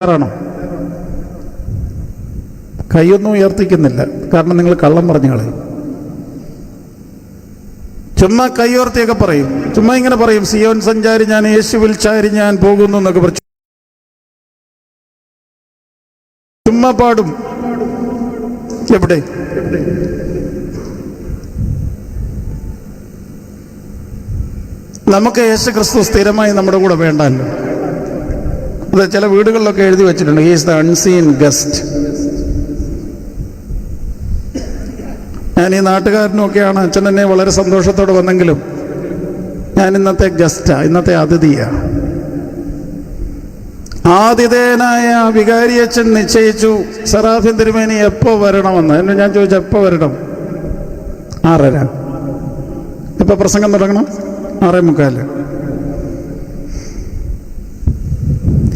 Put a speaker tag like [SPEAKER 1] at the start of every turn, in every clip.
[SPEAKER 1] ആണോ കൈയൊന്നും ഉയർത്തിക്കുന്നില്ല. കാരണം നിങ്ങൾ കള്ളം പറഞ്ഞു കളയും. ചുമ്മാ കൈയോർത്തിയൊക്കെ പറയും. ചുമ്മാ ഇങ്ങനെ പറയും സിയോൻ സഞ്ചാരി ഞാൻ യേശുവിൽ ചാരി ഞാൻ പോകുന്നു എന്നൊക്കെ പറിച്ചു ചുമ്മാ പാടും. എവിടെ? നമുക്ക് യേശു ക്രിസ്തു സ്ഥിരമായി നമ്മുടെ കൂടെ വേണ്ടല്ലോ അത് ചില വീടുകളിലൊക്കെ എഴുതി വെച്ചിട്ടുണ്ട്. ഹീസ് ദ അൺസീൻ ഗസ്റ്റ് ഞാൻ ഈ നാട്ടുകാരനൊക്കെയാണ്. അച്ഛൻ എന്നെ വളരെ സന്തോഷത്തോടെ വന്നെങ്കിലും ഞാൻ ഇന്നത്തെ ഗസ്റ്റാ ഇന്നത്തെ അതിഥിയാ. ആതിഥേയനായ വികാരി അച്ഛൻ നിശ്ചയിച്ചു സറാഫിൻ തിരുമേനി എപ്പോ വരണമെന്ന്? എന്നെ ഞാൻ ചോദിച്ചു എപ്പോ വരണം? ആറര. ഇപ്പൊ പ്രസംഗം തുടങ്ങണം. ആറേ മുക്കാൽ.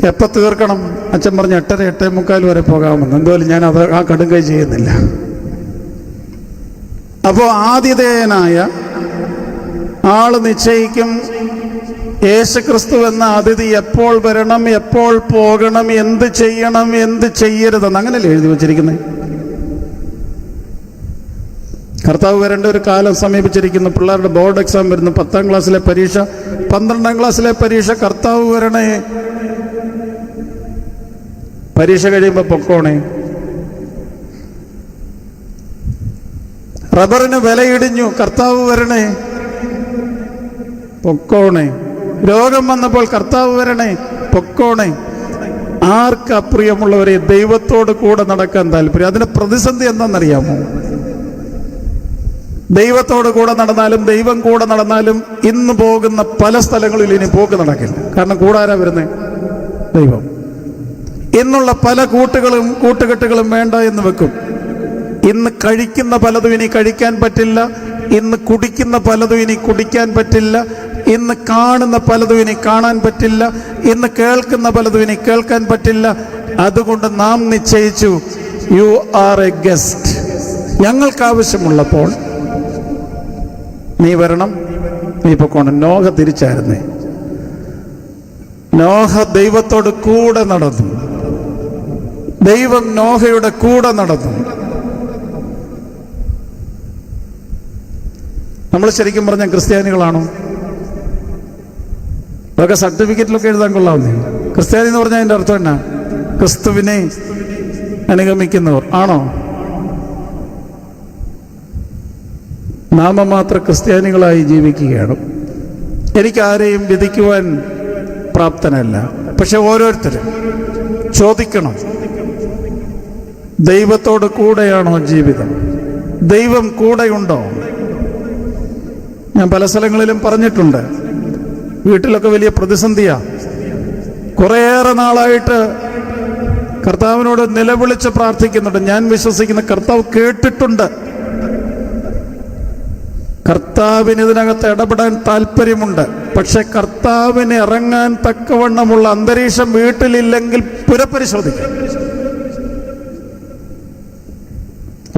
[SPEAKER 1] എപ്പോൾ തീർക്കണം? അച്ഛൻ പറഞ്ഞ് എട്ടര എട്ടേ മുക്കാൽ വരെ പോകാമെന്ന്. എന്തുപോലും ഞാൻ അത് ആ കടുങ്കൈ ചെയ്യുന്നില്ല. അപ്പോൾ ആതിഥേയനായ ആൾ നിശ്ചയിക്കും. യേശുക്രിസ്തു എന്ന അതിഥി എപ്പോൾ വരണം എപ്പോൾ പോകണം എന്ത് ചെയ്യണം എന്ത് ചെയ്യരുതെന്ന് അങ്ങനെയല്ലേ എഴുതി വച്ചിരിക്കുന്നത്? കർത്താവ് വരേണ്ട ഒരു കാലം സമീപിച്ചിരിക്കുന്നു. പിള്ളേരുടെ ബോർഡ് എക്സാം വരുന്നു. പത്താം ക്ലാസ്സിലെ പരീക്ഷ പന്ത്രണ്ടാം ക്ലാസ്സിലെ പരീക്ഷ കർത്താവ് വരണേ. പരീക്ഷ കഴിയുമ്പോൾ പൊക്കോണേ. റബ്ബറിന് വിലയിടിഞ്ഞു കർത്താവ് വരണേ. പൊക്കോണേ. രോഗം വന്നപ്പോൾ കർത്താവ് വരണേ. പൊക്കോണേ. ആർക്ക് അപ്രിയമുള്ളവരെ ദൈവത്തോട് കൂടെ നടക്കാൻ താല്പര്യം? അതിന്റെ പ്രതിസന്ധി എന്താണെന്നറിയാമോ? ദൈവത്തോട് കൂടെ നടന്നാലും ദൈവം കൂടെ നടന്നാലും ഇന്ന് പോകുന്ന പല സ്ഥലങ്ങളിൽ ഇനി പോക്ക് നടക്കില്ല. കാരണം കൂടാരാ വരുന്നേ? ദൈവം. ഇന്നുള്ള പല കൂട്ടുകളും കൂട്ടുകെട്ടുകളും വേണ്ട എന്ന് വെക്കും. ഇന്ന് കഴിക്കുന്ന പലതും ഇനി കഴിക്കാൻ പറ്റില്ല. ഇന്ന് കുടിക്കുന്ന പലതും ഇനി കുടിക്കാൻ പറ്റില്ല. ഇന്ന് കാണുന്ന പലതും ഇനി കാണാൻ പറ്റില്ല. ഇന്ന് കേൾക്കുന്ന പലതും ഇനി കേൾക്കാൻ പറ്റില്ല. അതുകൊണ്ട് നാം നിശ്ചയിച്ചു യു ആർ എ ഗസ്റ്റ് ഞങ്ങൾക്ക് ആവശ്യമുള്ളപ്പോൾ നീ വരണം. നീ പൊക്കോണം നോഹ തിരിച്ചായിരുന്നേ. നോഹ ദൈവത്തോട് കൂടെ നടന്നു. ദൈവം നോഹയുടെ കൂടെ നടന്നു. നമ്മൾ ശരിക്കും പറഞ്ഞ ക്രിസ്ത്യാനികളാണോ? അതൊക്കെ സർട്ടിഫിക്കറ്റിലൊക്കെ എഴുതാൻ കൊള്ളാവുന്നേ. ക്രിസ്ത്യാനി എന്ന് പറഞ്ഞാൽ അതിന്റെ അർത്ഥം എന്നാ? ക്രിസ്തുവിനെ അനുഗമിക്കുന്നവർ. ആണോ? നാമമാത്ര ക്രിസ്ത്യാനികളായി ജീവിക്കുകയാണ്. എനിക്കാരെയും വിധിക്കുവാൻ പ്രാപ്തനല്ല. പക്ഷെ ഓരോരുത്തരും ചോദിക്കണം. ദൈവത്തോട് കൂടെയാണോ ജീവിതം? ദൈവം കൂടെയുണ്ടോ? ഞാൻ പല സ്ഥലങ്ങളിലും പറഞ്ഞിട്ടുണ്ട്. വീട്ടിലൊക്കെ വലിയ പ്രതിസന്ധിയാ. കുറേയേറെ നാളായിട്ട് കർത്താവിനോട് നിലവിളിച്ച് പ്രാർത്ഥിക്കുന്നുണ്ട്. ഞാൻ വിശ്വസിക്കുന്ന കർത്താവ് കേട്ടിട്ടുണ്ട്. കർത്താവിന് ഇതിനകത്ത് ഇടപെടാൻ താല്പര്യമുണ്ട്. പക്ഷെ കർത്താവിന് ഇറങ്ങാൻ തക്കവണ്ണമുള്ള അന്തരീക്ഷം വീട്ടിലില്ലെങ്കിൽ പുനഃപരിശോധിക്കും.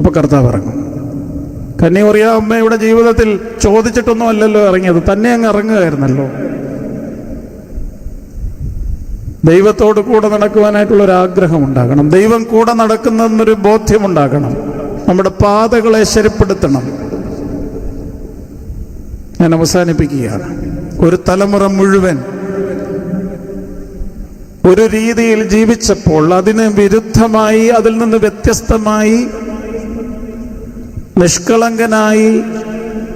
[SPEAKER 1] അപ്പൊ കർത്താവ് ഇറങ്ങും. കന്യാറിയ അമ്മയുടെ ജീവിതത്തിൽ ചോദിച്ചിട്ടൊന്നും അല്ലല്ലോ ഇറങ്ങിയത്. തന്നെ അങ്ങ് ഇറങ്ങുകയായിരുന്നല്ലോ. ദൈവത്തോട് കൂടെ നടക്കുവാനായിട്ടുള്ള ഒരു ആഗ്രഹം ഉണ്ടാകണം. ദൈവം കൂടെ നടക്കുന്നതെന്നൊരു ബോധ്യമുണ്ടാകണം നമ്മുടെ പാതകളെ ശരിപ്പെടുത്തണം. ഞാൻ അവസാനിപ്പിക്കുകയാണ്. ഒരു തലമുറ മുഴുവൻ ഒരു രീതിയിൽ ജീവിച്ചപ്പോൾ അതിന് വിരുദ്ധമായി അതിൽ നിന്ന് വ്യത്യസ്തമായി നിഷ്കളങ്കനായി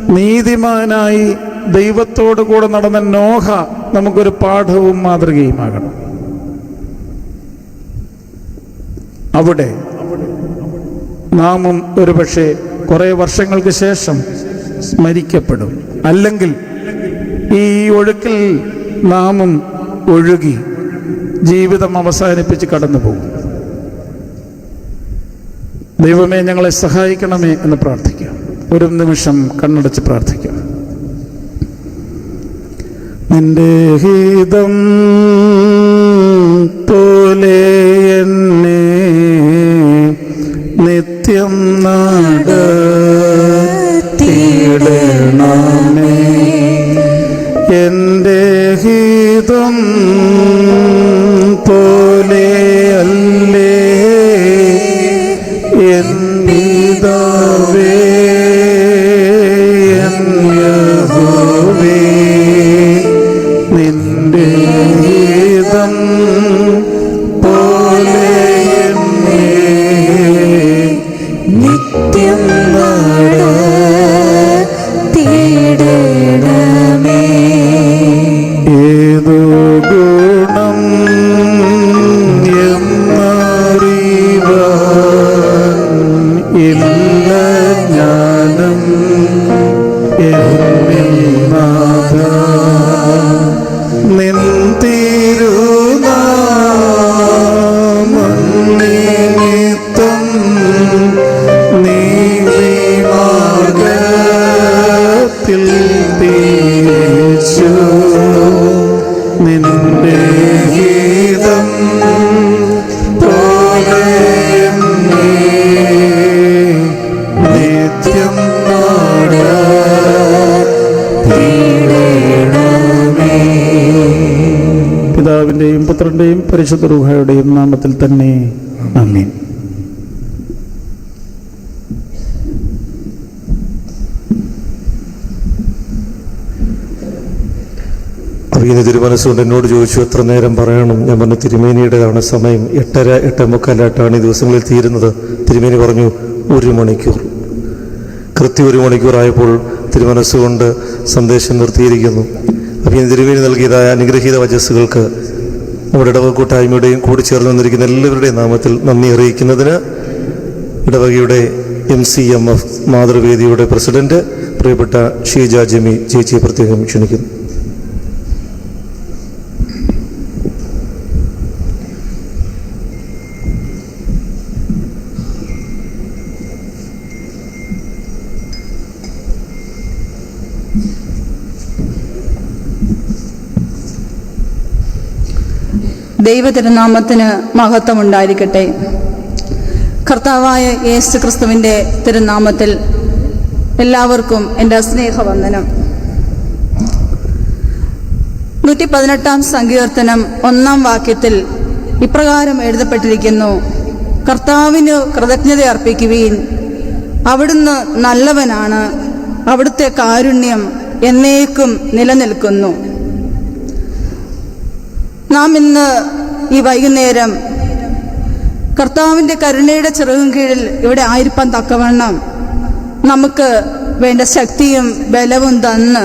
[SPEAKER 1] നീതിമാനായി ദൈവത്തോടു കൂടെ നടന്ന നോഹ നമുക്കൊരു പാഠവും മാതൃകയുമാകണം. അവിടെ നാമും ഒരുപക്ഷെ കുറെ വർഷങ്ങൾക്ക് ശേഷം സ്മരിക്കപ്പെടും അല്ലെങ്കിൽ ഈ ഒഴുക്കിൽ നാമും ഒഴുകി ജീവിതം അവസാനിപ്പിച്ച് കടന്നു പോകും ദൈവമേ ഞങ്ങളെ സഹായിക്കണമേ എന്ന് പ്രാർത്ഥിക്കാം ഒരു നിമിഷം കണ്ണടച്ച് പ്രാർത്ഥിക്കാം നിന്റെ ഹിതം പോലെ എന്നെ നിത്യം നാടേണമേ എന്റെ ഹിതം പോലെ പരിശുദ്ധ രൂഹയുടെ നാമത്തിൽ തന്നെ ആമീൻ.
[SPEAKER 2] അറിയുന്ന തിരുമനസ്സുകൊണ്ട് എന്നോട് ചോദിച്ചു എത്ര നേരം പറയണം? ഞാൻ പറഞ്ഞു തിരുമേനിയുടേതാണ് സമയം. എട്ടര എട്ടേ മുക്കാലായിട്ടാണ് ഈ ദിവസങ്ങളിൽ തീരുന്നത്. തിരുമേനി പറഞ്ഞു ഒരു മണിക്കൂർ. കൃത്യം ഒരു മണിക്കൂറായപ്പോൾ തിരുമനസ്സുകൊണ്ട് സന്ദേശം നിർത്തിയിരിക്കുന്നു. അഭിനയ തിരുമേനി നൽകിയതായ അനുഗ്രഹീത വചസ്സുകൾക്ക് നമ്മുടെ ഇടവക കൂട്ടായ്മയുടെയും കൂടി ചേർന്ന് വന്നിരിക്കുന്ന എല്ലാവരുടെയും നാമത്തിൽ നന്ദി അറിയിക്കുന്നതിന് ഇടവകയുടെ എം സി എം എഫ് മാതൃവേദിയുടെ പ്രസിഡന്റ് പ്രിയപ്പെട്ട ഷീജ ജമി ചേച്ചിയെ പ്രത്യേകം ക്ഷണിക്കുന്നു.
[SPEAKER 3] ദൈവ തിരുനാമത്തിന് മഹത്വമുണ്ടായിരിക്കട്ടെ. കർത്താവായ യേശു ക്രിസ്തുവിന്റെ തിരുനാമത്തിൽ എല്ലാവർക്കും എന്റെ സ്നേഹവന്ദനം. നൂറ്റി പതിനെട്ടാം സങ്കീർത്തനം ഒന്നാം വാക്യത്തിൽ ഇപ്രകാരം എഴുതപ്പെട്ടിരിക്കുന്നു. കർത്താവിന് കൃതജ്ഞത അർപ്പിക്കുവീൻ. അവിടുന്ന് നല്ലവനാണ്. അവിടുത്തെ കാരുണ്യം എന്നേക്കും നിലനിൽക്കുന്നു. നാം ഇന്ന് ഈ വൈകുന്നേരം കർത്താവിന്റെ കരുണയുടെ ചെറുകും കീഴിൽ ഇവിടെ ആയിരിക്കാൻ തക്കവണ്ണം നമുക്ക് വേണ്ട ശക്തിയും ബലവും തന്ന്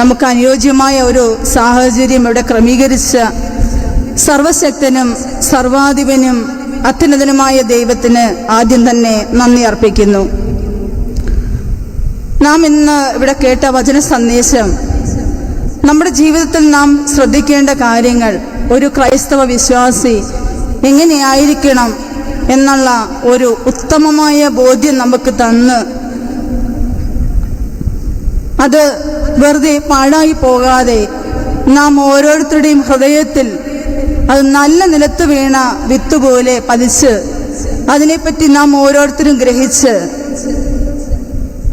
[SPEAKER 3] നമുക്ക് അനുയോജ്യമായ ഒരു സാഹചര്യം ഇവിടെ ക്രമീകരിച്ച സർവശക്തനും സർവാധിപനും അത്യുന്നതനുമായ ദൈവത്തിന് ആദ്യം തന്നെ നന്ദി അർപ്പിക്കുന്നു. നാം ഇന്ന് ഇവിടെ കേട്ട വചന സന്ദേശം നമ്മുടെ ജീവിതത്തിൽ നാം ശ്രദ്ധിക്കേണ്ട കാര്യങ്ങൾ ഒരു ക്രൈസ്തവ വിശ്വാസി എങ്ങനെയായിരിക്കണം എന്നുള്ള ഒരു ഉത്തമമായ ബോധ്യം നമുക്ക് തന്ന് അത് വെറുതെ പാഴായി പോകാതെ നാം ഓരോരുത്തരുടെയും ഹൃദയത്തിൽ അത് നല്ല നിലത്ത് വീണ വിത്തുപോലെ പതിച്ച് അതിനെപ്പറ്റി നാം ഓരോരുത്തരും ഗ്രഹിച്ച്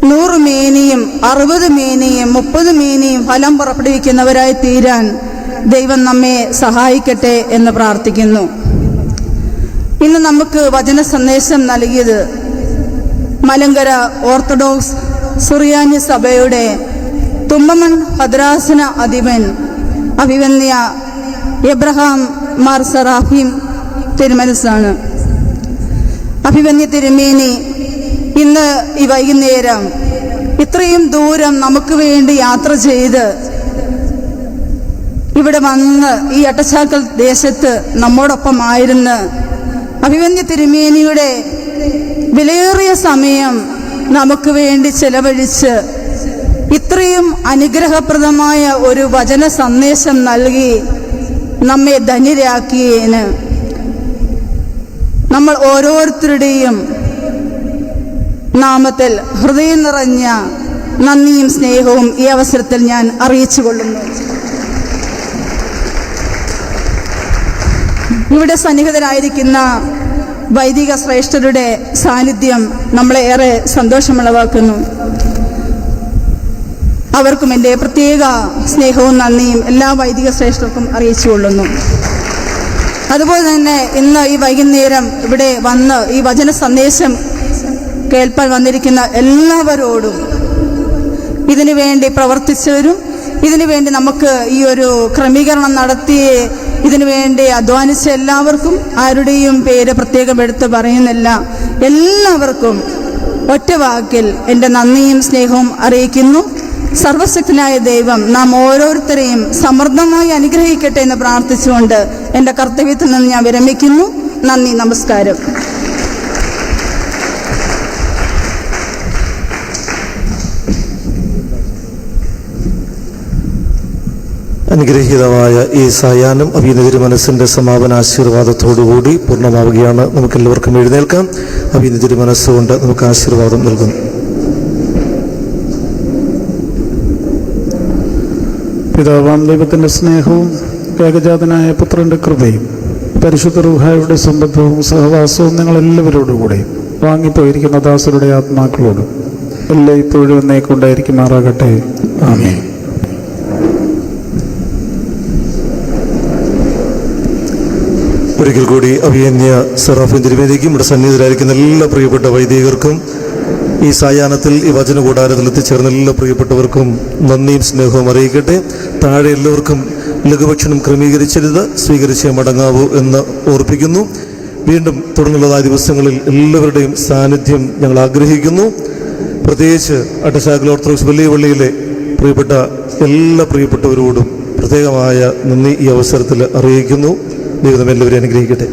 [SPEAKER 3] നൂറ് മേനിയും അറുപത് മേനിയും മുപ്പത് മേനിയും ഫലം പുറപ്പെടുവിക്കുന്നവരായി തീരാൻ ദൈവം നമ്മെ സഹായിക്കട്ടെ എന്ന് പ്രാർത്ഥിക്കുന്നു. ഇന്ന് നമുക്ക് വചന സന്ദേശം നൽകിയത് മലങ്കര ഓർത്തഡോക്സ് സുറിയാനി സഭയുടെ തുമ്പമൺ ഭദ്രാസന അധിപൻ അഭിവന്യ എബ്രഹാം മാർ സറാഫിം തിരുമനസാണ് അഭിവന്യ തിരുമേനി ഇന്ന് ഈ വൈകുന്നേരം ഇത്രയും ദൂരം നമുക്ക് വേണ്ടി യാത്ര ചെയ്ത് ഇവിടെ വന്ന് ഈ അട്ടച്ചാക്കൽ ദേശത്ത് നമ്മോടൊപ്പമായിരുന്ന് അഭിമന്യ തിരുമേനിയുടെ വിലയേറിയ സമയം നമുക്ക് വേണ്ടി ചെലവഴിച്ച് ഇത്രയും അനുഗ്രഹപ്രദമായ ഒരു വചന സന്ദേശം നൽകി നമ്മെ ധന്യരാക്കിയതിന് നമ്മൾ ഓരോരുത്തരുടെയും നാമത്തിൽ ഹൃദയം നിറഞ്ഞ നന്ദിയും സ്നേഹവും ഈ അവസരത്തിൽ ഞാൻ അറിയിച്ചു കൊള്ളുന്നു ഇവിടെ സന്നിഹിതരായിരിക്കുന്ന വൈദിക ശ്രേഷ്ഠരുടെ സാന്നിധ്യം നമ്മളെ ഏറെ സന്തോഷമുളവാക്കുന്നു. അവർക്കും എന്റെ പ്രത്യേക സ്നേഹവും നന്ദിയും എല്ലാ വൈദിക ശ്രേഷ്ഠർക്കും അറിയിച്ചു കൊള്ളുന്നു അതുപോലെ തന്നെ ഇന്ന് ഈ വൈകുന്നേരം ഇവിടെ വന്ന് ഈ വചന സന്ദേശം കേൾപ്പാൻ വന്നിരിക്കുന്ന എല്ലാവരോടും ഇതിനു വേണ്ടി പ്രവർത്തിച്ചവരും ഇതിനു വേണ്ടി നമുക്ക് ഈ ഒരു ക്രമീകരണം നടത്തി ഇതിനു വേണ്ടി അധ്വാനിച്ച എല്ലാവർക്കും ആരുടെയും പേര് പ്രത്യേകം എടുത്ത് പറയുന്നില്ല. എല്ലാവർക്കും ഒറ്റ വാക്കിൽ എന്റെ നന്ദിയും സ്നേഹവും അറിയിക്കുന്നു. സർവശക്തനായ ദൈവം നാം ഓരോരുത്തരെയും സമൃദ്ധമായി അനുഗ്രഹിക്കട്ടെ എന്ന് പ്രാർത്ഥിച്ചുകൊണ്ട് എന്റെ കർത്തവ്യത്തിൽ നിന്ന് ഞാൻ വിരമിക്കുന്നു. നന്ദി നമസ്കാരം.
[SPEAKER 2] അനുഗ്രഹീതമായ ഈ സായാഹ്നം അഭിനതിരി മനസ്സിന്റെ സമാപന ആശീർവാദത്തോടുകൂടി പൂർണമാവുകയാണ്. നമുക്കെല്ലാവർക്കും എഴുന്നേൽക്കാം. അഭിനതിരി മനസ്സുകൊണ്ട് നമുക്ക് ആശീർവാദം നൽകും.
[SPEAKER 1] പിതാവാം ദൈവത്തിന്റെ സ്നേഹവും ഏകജാതനായ പുത്രന്റെ കൃപയും പരിശുദ്ധ റുഹായുടെ സംബന്ധവും സഹവാസവും നിങ്ങളെല്ലാവരോടുകൂടെ വാങ്ങിപ്പോയിരിക്കുന്ന ദാസരുടെ ആത്മാക്കളോടും എല്ലാ ഇപ്പോഴും എന്നേക്കുണ്ടായിരിക്കുമാറാകട്ടെ. ആമേ
[SPEAKER 2] ഒരിക്കൽ കൂടി അഭിയന്യ സെറാഫിൻ തിരുവേദിക്കും ഇവിടെ സന്നിഹിതരായിരിക്കുന്ന എല്ലാ പ്രിയപ്പെട്ട വൈദികർക്കും ഈ സായാഹ്നത്തിൽ ഈ വചന കൂടാരത്തിൽ എത്തിച്ചേർന്ന എല്ലാ പ്രിയപ്പെട്ടവർക്കും നന്ദിയും സ്നേഹവും അറിയിക്കട്ടെ. താഴെ എല്ലാവർക്കും ലഘുഭക്ഷണം ക്രമീകരിച്ചരുത് സ്വീകരിച്ചേ മടങ്ങാവൂ എന്ന് ഓർപ്പിക്കുന്നു. വീണ്ടും തുടർന്നുള്ളതായ ദിവസങ്ങളിൽ എല്ലാവരുടെയും സാന്നിധ്യം ഞങ്ങൾ ആഗ്രഹിക്കുന്നു. പ്രത്യേകിച്ച് അട്ടശാഖല ഓർത്തഡോക്സ് വലിയ പള്ളിയിലെ പ്രിയപ്പെട്ട എല്ലാ പ്രിയപ്പെട്ടവരോടും പ്രത്യേകമായ നന്ദി ഈ അവസരത്തിൽ അറിയിക്കുന്നു. ദൈവം എല്ലാവരും അനുഗ്രഹിക്കട്ടെ.